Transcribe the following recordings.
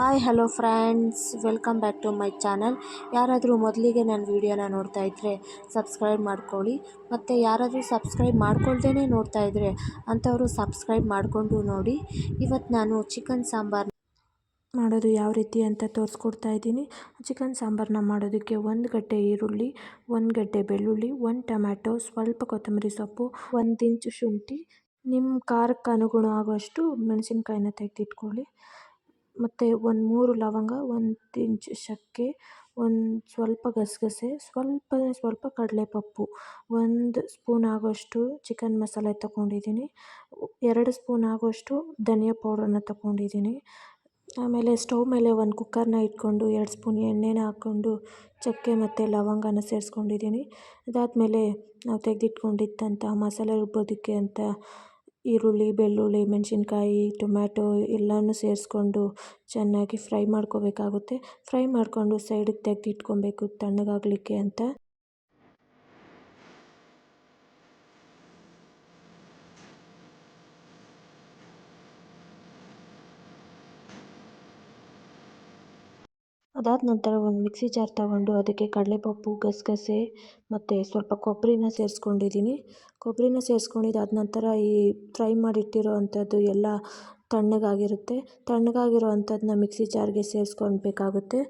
Hi hello friends welcome back to my channel ಯಾರಾದರೂ ಮೊದಲಿಗೆ ನನ್ನ ವೀಡಿಯೋನ ನೋಡ್ತಾ ಇದ್ದರೆ ಸಬ್ಸ್ಕ್ರೈಬ್ ಮಾಡ್ಕೊಳ್ಳಿ. ಮತ್ತು ಯಾರಾದರೂ ಸಬ್ಸ್ಕ್ರೈಬ್ ಮಾಡ್ಕೊಳ್ದೇ ನೋಡ್ತಾ ಇದ್ದರೆ ಅಂಥವರು ಸಬ್ಸ್ಕ್ರೈಬ್ ಮಾಡಿಕೊಂಡು ನೋಡಿ. ಇವತ್ತು ನಾನು ಚಿಕನ್ ಸಾಂಬಾರು ಮಾಡೋದು ಯಾವ ರೀತಿ ಅಂತ ತೋರಿಸ್ಕೊಡ್ತಾ ಇದ್ದೀನಿ. ಚಿಕನ್ ಸಾಂಬಾರನ್ನ ಮಾಡೋದಕ್ಕೆ ಒಂದು ಗಡ್ಡೆ ಈರುಳ್ಳಿ, ಒಂದು ಗಡ್ಡೆ ಬೆಳ್ಳುಳ್ಳಿ, ಒಂದು ಟೊಮ್ಯಾಟೊ, ಸ್ವಲ್ಪ ಕೊತ್ತಂಬರಿ ಸೊಪ್ಪು, ಒಂದು ಇಂಚು ಶುಂಠಿ. ನಿಮ್ಮ ಖಾರಕ್ಕೆ ಅನುಗುಣ ಆಗುವಷ್ಟು ಮೆಣಸಿನ್ಕಾಯಿನ ತೆಗೆದಿಟ್ಕೊಳ್ಳಿ. ಮತ್ತು ಒಂದು ಮೂರು ಲವಂಗ, ಒಂದು ಇಂಚು ಚಕ್ಕೆ ಒಂದು ಸ್ವಲ್ಪ ಗಸಗಸೆ, ಸ್ವಲ್ಪ ಸ್ವಲ್ಪ ಕಡಲೆಪಪ್ಪು, ಒಂದು ಸ್ಪೂನ್ ಆಗೋಷ್ಟು ಚಿಕನ್ ಮಸಾಲೆ ತೊಗೊಂಡಿದ್ದೀನಿ. ಎರಡು ಸ್ಪೂನ್ ಆಗೋಷ್ಟು ಧನಿಯಾ ಪೌಡರನ್ನ ತೊಗೊಂಡಿದ್ದೀನಿ. ಆಮೇಲೆ ಸ್ಟವ್ ಮೇಲೆ ಒಂದು ಕುಕ್ಕರ್ನ ಇಟ್ಕೊಂಡು ಎರಡು ಸ್ಪೂನ್ ಎಣ್ಣೆನ ಹಾಕ್ಕೊಂಡು ಚಕ್ಕೆ ಮತ್ತು ಲವಂಗನ ಸೇರಿಸ್ಕೊಂಡಿದ್ದೀನಿ. ಅದಾದಮೇಲೆ ನಾವು ತೆಗೆದಿಟ್ಕೊಂಡಿದ್ದಂಥ ಮಸಾಲೆ ರುಬ್ಬೋದಕ್ಕೆ ಅಂತ ಈರುಳ್ಳಿ, ಬೆಳ್ಳುಳ್ಳಿ, ಮೆಣಸಿನ್ಕಾಯಿ, ಟೊಮ್ಯಾಟೊ ಎಲ್ಲನೂ ಸೇರಿಸ್ಕೊಂಡು ಚೆನ್ನಾಗಿ ಫ್ರೈ ಮಾಡ್ಕೋಬೇಕಾಗುತ್ತೆ. ಫ್ರೈ ಮಾಡಿಕೊಂಡು ಸೈಡಿಗೆ ತೆಗೆದಿಟ್ಕೊಬೇಕು ತಣ್ಣಗಾಗಲಿಕ್ಕೆ ಅಂತ. ಅದಾದ ನಂತರ ಒಂದು ಮಿಕ್ಸಿ ಜಾರ್ ತಗೊಂಡು ಅದಕ್ಕೆ ಕಡಲೆಪಪ್ಪು, ಗಸಗಸೆ ಮತ್ತು ಸ್ವಲ್ಪ ಕೊಬ್ಬರಿನ ಸೇರಿಸ್ಕೊಂಡಿದ್ದೀನಿ. ಕೊಬ್ಬರಿನ ಸೇರಿಸ್ಕೊಂಡಿದ್ದಾದ ನಂತರ ಈ ಫ್ರೈ ಮಾಡಿಟ್ಟಿರೋ ಅಂಥದ್ದು ಎಲ್ಲ ತಣ್ಣಗಾಗಿರುತ್ತೆ. ತಣ್ಣಗಾಗಿರೋ ಅಂಥದ್ದನ್ನ ಮಿಕ್ಸಿ ಜಾರ್ಗೆ ಸೇರಿಸ್ಕೊಳ್ಬೇಕಾಗುತ್ತೆ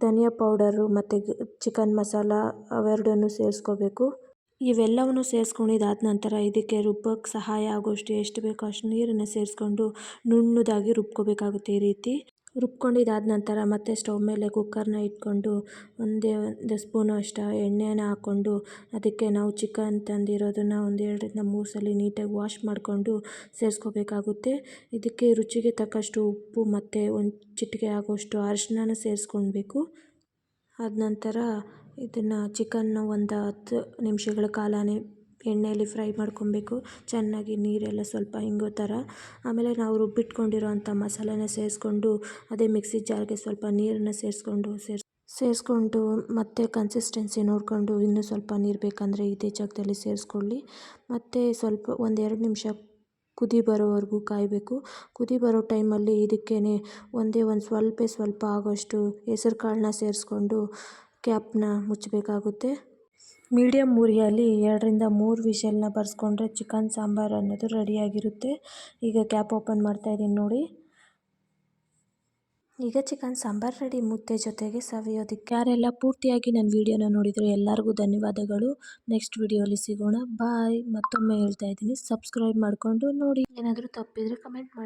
ಧನಿಯಾ ಪೌಡರು ಮತ್ತು ಚಿಕನ್ ಮಸಾಲ ಅವೆರಡನ್ನು ಸೇರಿಸ್ಕೋಬೇಕು. ಇವೆಲ್ಲವನ್ನು ಸೇರಿಸ್ಕೊಂಡಿದ್ದಾದ ನಂತರ ಇದಕ್ಕೆ ರುಬ್ಬಕ್ಕೆ ಸಹಾಯ ಆಗೋಷ್ಟು ಎಷ್ಟು ಬೇಕೋ ಅಷ್ಟು ನೀರನ್ನು ಸೇರಿಸ್ಕೊಂಡು ನುಣ್ಣದಾಗಿ ರುಬ್ಕೋಬೇಕಾಗುತ್ತೆ ಈ ರೀತಿ. ರುಬ್ಕೊಂಡಿದ್ದಾದ ನಂತರ ಮತ್ತೆ ಸ್ಟವ್ ಮೇಲೆ ಕುಕ್ಕರ್ನ ಇಟ್ಕೊಂಡು ಒಂದೇ ಒಂದು ಸ್ಪೂನು ಅಷ್ಟು ಎಣ್ಣೆನ ಹಾಕ್ಕೊಂಡು ಅದಕ್ಕೆ ನಾವು ಚಿಕನ್ ತಂದಿರೋದನ್ನು ಒಂದು ಎರಡರಿಂದ ಮೂರು ಸಲ ನೀಟಾಗಿ ವಾಶ್ ಮಾಡಿಕೊಂಡು ಸೇರಿಸ್ಕೋಬೇಕಾಗುತ್ತೆ. ಇದಕ್ಕೆ ರುಚಿಗೆ ತಕ್ಕಷ್ಟು ಉಪ್ಪು ಮತ್ತು ಒಂದು ಚಿಟಿಕೆ ಆಗೋಷ್ಟು ಅರಿಶಿನ ಸೇರಿಸ್ಕೊಳ್ಬೇಕು. ಆದ ನಂತರ ಇದನ್ನು ಚಿಕನ್ನ ಒಂದು ಹತ್ತು ನಿಮಿಷಗಳ ಕಾಲನೇ ಎಣ್ಣೆಯಲ್ಲಿ ಫ್ರೈ ಮಾಡ್ಕೊಬೇಕು. ಚೆನ್ನಾಗಿ ನೀರೆಲ್ಲ ಸ್ವಲ್ಪ ಹಿಂಗೋ ಥರ. ಆಮೇಲೆ ನಾವು ರುಬ್ಬಿಟ್ಕೊಂಡಿರೋ ಅಂಥ ಮಸಾಲೆನ ಸೇರಿಸ್ಕೊಂಡು, ಅದೇ ಮಿಕ್ಸಿ ಜಾರ್ಗೆ ಸ್ವಲ್ಪ ನೀರನ್ನು ಸೇರಿಸ್ಕೊಂಡು ಸೇರ್ಸ್, ಸೇರಿಸ್ಕೊಂಡು ಮತ್ತೆ ಕನ್ಸಿಸ್ಟೆನ್ಸಿ ನೋಡಿಕೊಂಡು ಇನ್ನೂ ಸ್ವಲ್ಪ ನೀರು ಬೇಕಂದರೆ ಇದೇ ಜಾಗದಲ್ಲಿ ಸೇರಿಸ್ಕೊಳ್ಳಿ. ಮತ್ತು ಸ್ವಲ್ಪ ಒಂದೆರಡು ನಿಮಿಷ ಕುದಿ ಬರೋವರೆಗೂ ಕಾಯಬೇಕು. ಕುದಿ ಬರೋ ಟೈಮಲ್ಲಿ ಇದಕ್ಕೇ ಒಂದೇ ಒಂದು ಸ್ವಲ್ಪ ಸ್ವಲ್ಪ ಆಗೋಷ್ಟು ಹೆಸರು ಕಾಳನ್ನ ಸೇರಿಸ್ಕೊಂಡು, ಕ್ಯಾಪ್ನ ಮುಚ್ಚಬೇಕಾಗುತ್ತೆ. ಮೀಡಿಯಮ್ ಉರಿಯಲ್ಲಿ ಎರಡರಿಂದ ಮೂರು ವಿಷಲ್ನ ಬರ್ಸ್ಕೊಂಡ್ರೆ ಚಿಕನ್, ಸಾಂಬಾರು ಅನ್ನೋದು ರೆಡಿಯಾಗಿರುತ್ತೆ. ಈಗ ಕ್ಯಾಪ್ ಓಪನ್ ಮಾಡ್ತಾಯಿದ್ದೀನಿ ನೋಡಿ. ಈಗ ಚಿಕನ್, ಸಾಂಬಾರು ರೆಡಿ. ಮುದ್ದೆ ಜೊತೆಗೆ ಸವಿಯೋದಕ್ಕೆ ಯಾರೆಲ್ಲ ಪೂರ್ತಿಯಾಗಿ ನನ್ನ ವಿಡಿಯೋನ ನೋಡಿದರೆ ಎಲ್ಲರಿಗೂ ಧನ್ಯವಾದಗಳು. ನೆಕ್ಸ್ಟ್ ವಿಡಿಯೋಲಿ ಸಿಗೋಣ. ಬಾಯ್. ಮತ್ತೊಮ್ಮೆ ಹೇಳ್ತಾ ಇದ್ದೀನಿ. ಸಬ್ಸ್ಕ್ರೈಬ್ ಮಾಡಿಕೊಂಡು ನೋಡಿ. ಏನಾದರೂ ತಪ್ಪಿದರೆ ಕಮೆಂಟ್ ಮಾಡಿ.